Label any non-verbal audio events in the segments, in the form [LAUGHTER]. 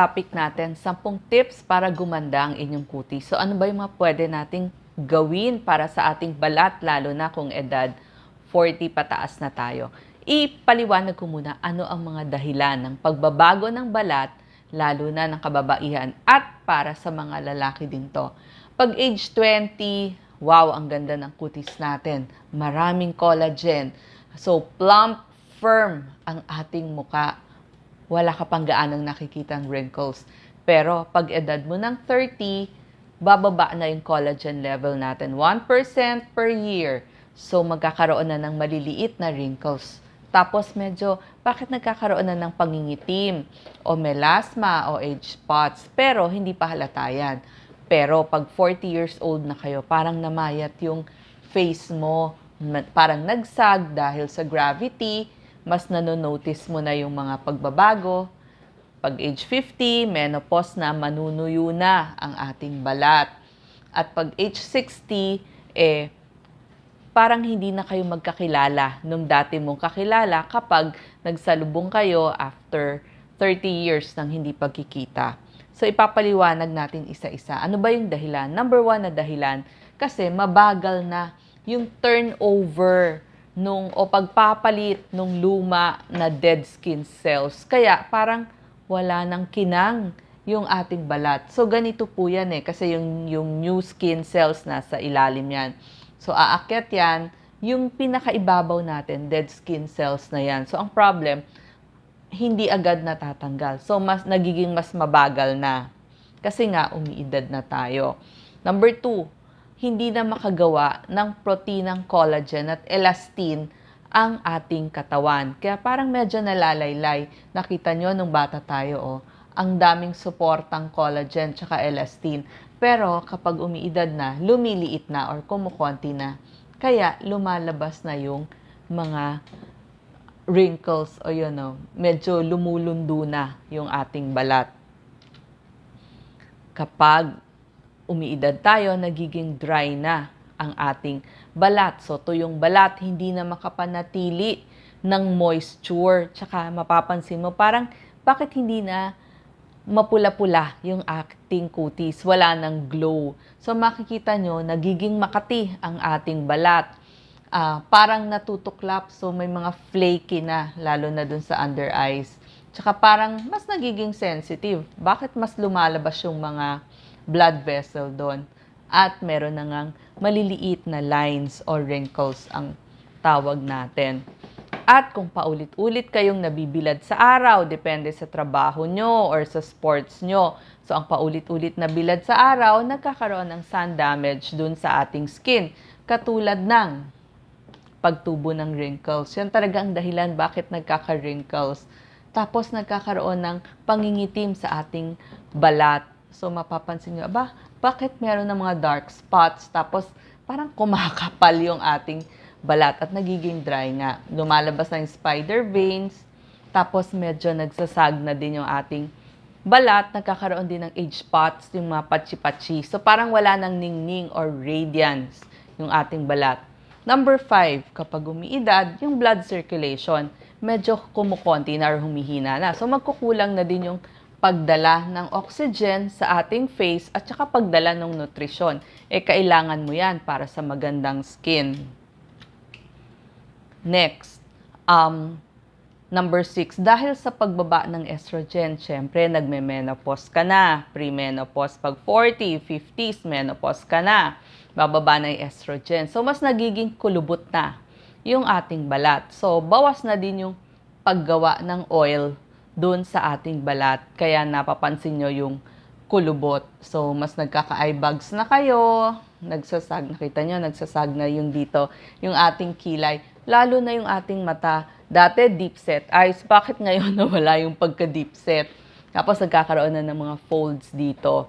topic natin, 10 tips para gumanda ang inyong kutis. So ano ba yung mga pwede nating gawin para sa ating balat, lalo na kung edad 40 pataas na tayo. Ipaliwanag ko muna ano ang mga dahilan ng pagbabago ng balat, lalo na ng kababaihan at para sa mga lalaki din to. Pag age 20, wow, ang ganda ng kutis natin. Maraming collagen. So, plump, firm ang ating muka wala ka pang gaanong nakikitang wrinkles. Pero pag edad mo ng 30, bababa na yung collagen level natin. 1% per year. So magkakaroon na ng maliliit na wrinkles. Tapos medyo, bakit nagkakaroon na ng pangingitim? O melasma o age spots? Pero hindi pa halata yan. Pero pag 40 years old na kayo, parang namayat yung face mo. Parang nagsag dahil sa gravity mas nanonotice mo na yung mga pagbabago. Pag age 50, menopause na, manunuyo na ang ating balat. At pag age 60, eh, parang hindi na kayo magkakilala nung dati mong kakilala kapag nagsalubong kayo after 30 years ng hindi pagkikita. So, ipapaliwanag natin isa-isa. Ano ba yung dahilan? Number one na dahilan, kasi mabagal na yung turnover nung o pagpapalit nung luma na dead skin cells. Kaya parang wala nang kinang yung ating balat. So ganito po yan eh kasi yung yung new skin cells nasa ilalim yan. So aakyat yan yung pinakaibabaw natin, dead skin cells na yan. So ang problem, hindi agad natatanggal. So mas nagiging mas mabagal na. Kasi nga umiidad na tayo. Number two, hindi na makagawa ng proteinang collagen at elastin ang ating katawan. Kaya parang medyo nalalaylay. Nakita nyo nung bata tayo, oh, ang daming suportang collagen tsaka elastin. Pero kapag umiidad na, lumiliit na or kumukonti na. Kaya lumalabas na yung mga wrinkles o yun, oh, medyo lumulundo na yung ating balat. Kapag umiidad tayo, nagiging dry na ang ating balat. So, tuyong balat, hindi na makapanatili ng moisture. Tsaka mapapansin mo, parang bakit hindi na mapula-pula yung ating kutis, wala ng glow. So, makikita nyo, nagiging makati ang ating balat. Ah, parang natutuklap, so may mga flaky na, lalo na dun sa under eyes. Tsaka parang mas nagiging sensitive. Bakit mas lumalabas yung mga blood vessel doon. At meron na ngang maliliit na lines or wrinkles ang tawag natin. At kung paulit-ulit kayong nabibilad sa araw, depende sa trabaho nyo or sa sports nyo. So, ang paulit-ulit na bilad sa araw, nagkakaroon ng sun damage dun sa ating skin. Katulad ng pagtubo ng wrinkles. Yan talaga ang dahilan bakit nagkaka-wrinkles. Tapos nagkakaroon ng pangingitim sa ating balat. So mapapansin nyo, ba, bakit meron ng mga dark spots? Tapos parang kumakapal yung ating balat at nagiging dry nga. Lumalabas na yung spider veins. Tapos medyo nagsasag na din yung ating balat. Nagkakaroon din ng age spots, yung mga patsi-patsi. So parang wala nang ningning or radiance yung ating balat. Number five, kapag umiidad, yung blood circulation, medyo kumukonti na or humihina na. So magkukulang na din yung pagdala ng oxygen sa ating face at saka pagdala ng nutrisyon. Eh, kailangan mo yan para sa magandang skin. Next, um, number six, dahil sa pagbaba ng estrogen, syempre, nagme-menopause ka na. Pre-menopause pag 40, 50s, menopause ka na. Bababa na yung estrogen. So, mas nagiging kulubot na yung ating balat. So, bawas na din yung paggawa ng oil doon sa ating balat. Kaya napapansin nyo yung kulubot. So, mas nagkaka-eye bags na kayo. Nagsasag, nakita nyo, nagsasag na yung dito, yung ating kilay. Lalo na yung ating mata. Dati, deep set eyes. Bakit ngayon [LAUGHS] nawala yung pagka-deep set? Tapos, nagkakaroon na ng mga folds dito.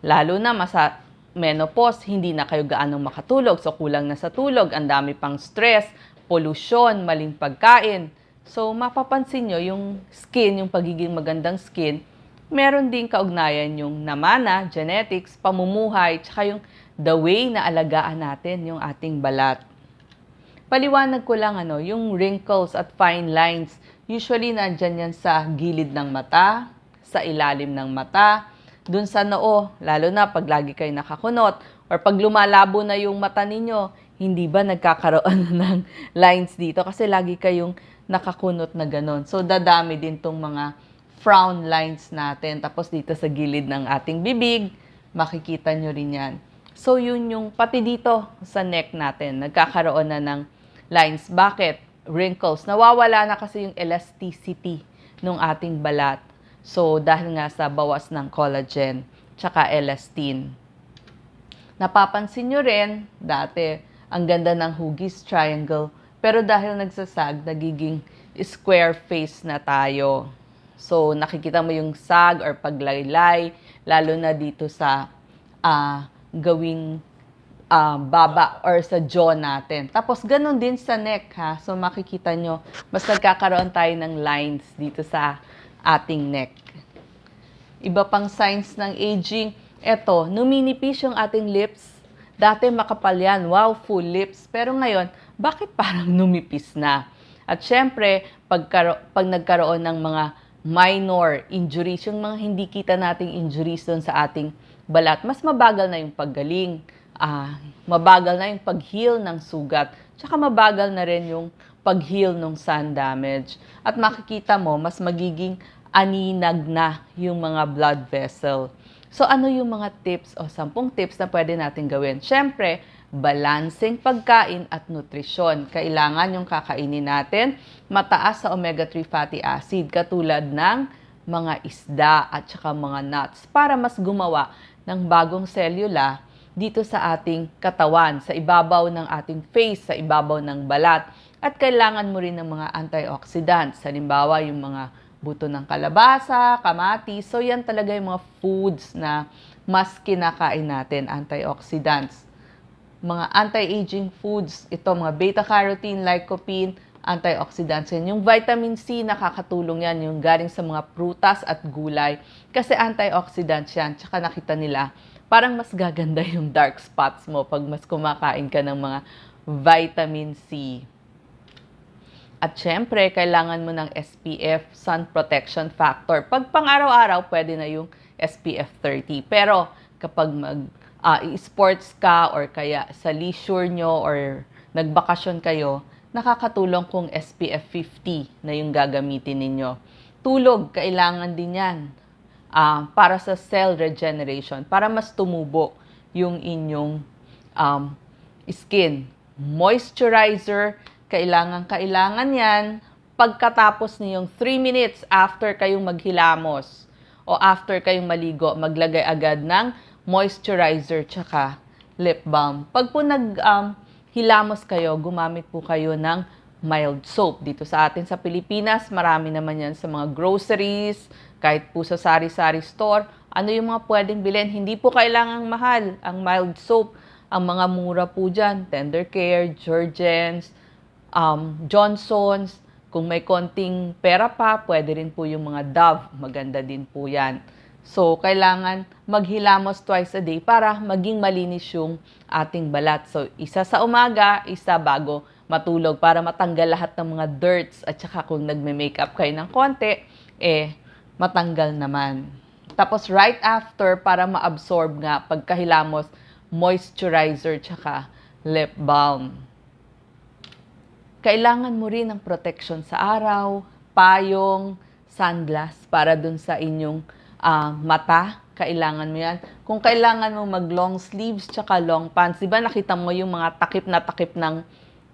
Lalo na, masa, menopause, hindi na kayo gaanong makatulog. So, kulang na sa tulog. Ang dami pang stress, pollution, maling pagkain. So, mapapansin nyo, yung skin, yung pagiging magandang skin, meron din kaugnayan yung namana, genetics, pamumuhay, tsaka yung the way na alagaan natin yung ating balat. Paliwanag ko lang ano, yung wrinkles at fine lines, usually nandyan yan sa gilid ng mata, sa ilalim ng mata, dun sa noo, lalo na pag lagi kayo nakakunot, or pag lumalabo na yung mata ninyo, hindi ba nagkakaroon [LAUGHS] ng lines dito? Kasi lagi kayong nakakunot na ganon. So, dadami din tong mga frown lines natin. Tapos dito sa gilid ng ating bibig, makikita nyo rin yan. So, yun yung pati dito sa neck natin, nagkakaroon na ng lines. Bakit? Wrinkles. Nawawala na kasi yung elasticity ng ating balat. So, dahil nga sa bawas ng collagen, tsaka elastin. Napapansin nyo rin, dati, ang ganda ng hugis triangle. Pero dahil nagsasag, nagiging square face na tayo. So, nakikita mo yung sag or paglaylay, lalo na dito sa ah, gawing ah, baba or sa jaw natin. Tapos, ganun din sa neck, ha? So, makikita nyo, mas nagkakaroon tayo ng lines dito sa ating neck. Iba pang signs ng aging, eto, numinipis yung ating lips. Dati makapal yan, wow, full lips. Pero ngayon, bakit parang [LAUGHS] numipis na? At syempre, pagkaro- pag nagkaroon ng mga minor injuries, yung mga hindi kita nating injuries doon sa ating balat, mas mabagal na yung paggaling. Ah, mabagal na yung pag-heal ng sugat. Tsaka mabagal na rin yung pag-heal ng sun damage. At makikita mo, mas magiging aninag na yung mga blood vessel. So ano yung mga tips o sampung tips na pwede natin gawin? Siyempre, balancing pagkain at nutrisyon. Kailangan yung kakainin natin mataas sa omega-3 fatty acid katulad ng mga isda at saka mga nuts para mas gumawa ng bagong selula dito sa ating katawan, sa ibabaw ng ating face, sa ibabaw ng balat. At kailangan mo rin ng mga antioxidants. Halimbawa, yung mga buto ng kalabasa, kamatis. So, yan talaga yung mga foods na mas kinakain natin, antioxidants. Mga anti-aging foods, ito mga beta-carotene, lycopene, antioxidants yan. Yung vitamin C, nakakatulong yan, yung galing sa mga prutas at gulay. Kasi antioxidants yan. Tsaka nakita nila, parang mas gaganda yung dark spots mo pag mas kumakain ka ng mga vitamin C. At syempre, kailangan mo ng SPF, Sun Protection Factor. Pag pang-araw-araw, pwede na yung SPF 30. Pero kapag mag ah, sports ka or kaya sa leisure nyo or nagbakasyon kayo, nakakatulong kung SPF 50 na yung gagamitin ninyo. Tulog, kailangan din yan ah, para sa cell regeneration, para mas tumubo yung inyong um, skin. Moisturizer, kailangan kailangan yan pagkatapos niyong 3 minutes after kayong maghilamos o after kayong maligo, maglagay agad ng moisturizer tsaka lip balm. Pag po nag um, kayo, gumamit po kayo ng mild soap. Dito sa atin sa Pilipinas, marami naman yan sa mga groceries, kahit po sa sari-sari store. Ano yung mga pwedeng bilhin? Hindi po kailangang mahal ang mild soap. Ang mga mura po dyan, Tender Care, Jergens, um, Johnson's. Kung may konting pera pa, pwede rin po yung mga Dove. Maganda din po yan. So, kailangan maghilamos twice a day para maging malinis yung ating balat. So, isa sa umaga, isa bago matulog para matanggal lahat ng mga dirts at saka kung nagme-makeup kayo ng konti, eh, matanggal naman. Tapos, right after, para ma-absorb nga, pagkahilamos, moisturizer tsaka lip balm kailangan mo rin ng protection sa araw, payong, sunglass para dun sa inyong ah, mata. Kailangan mo yan. Kung kailangan mo mag long sleeves tsaka long pants, di ba nakita mo yung mga takip na takip ng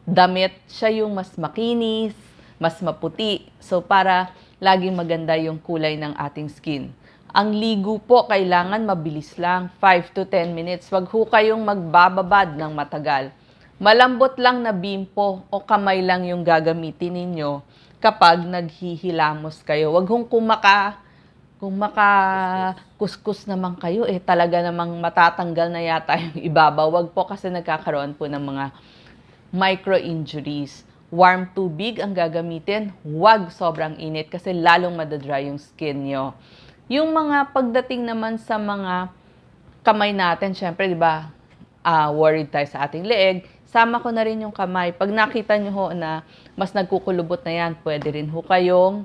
damit, siya yung mas makinis, mas maputi. So para laging maganda yung kulay ng ating skin. Ang ligo po, kailangan mabilis lang, 5 to 10 minutes. Wag ho kayong magbababad ng matagal. Malambot lang na bimpo o kamay lang yung gagamitin ninyo kapag naghihilamos kayo. Huwag hong kumaka, kung makakuskus naman kayo, eh talaga namang matatanggal na yata yung [LAUGHS] ibabaw. Huwag po kasi nagkakaroon po ng mga micro-injuries. Warm tubig ang gagamitin. Huwag sobrang init kasi lalong madadry yung skin nyo. Yung mga pagdating naman sa mga kamay natin, syempre, di ba, uh, worried tayo sa ating leeg, sama ko na rin yung kamay. Pag nakita nyo ho na mas nagkukulubot na yan, pwede rin ho kayong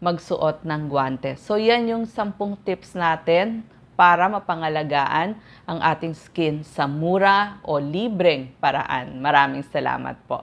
magsuot ng guwantes. So, yan yung sampung tips natin para mapangalagaan ang ating skin sa mura o libreng paraan. Maraming salamat po.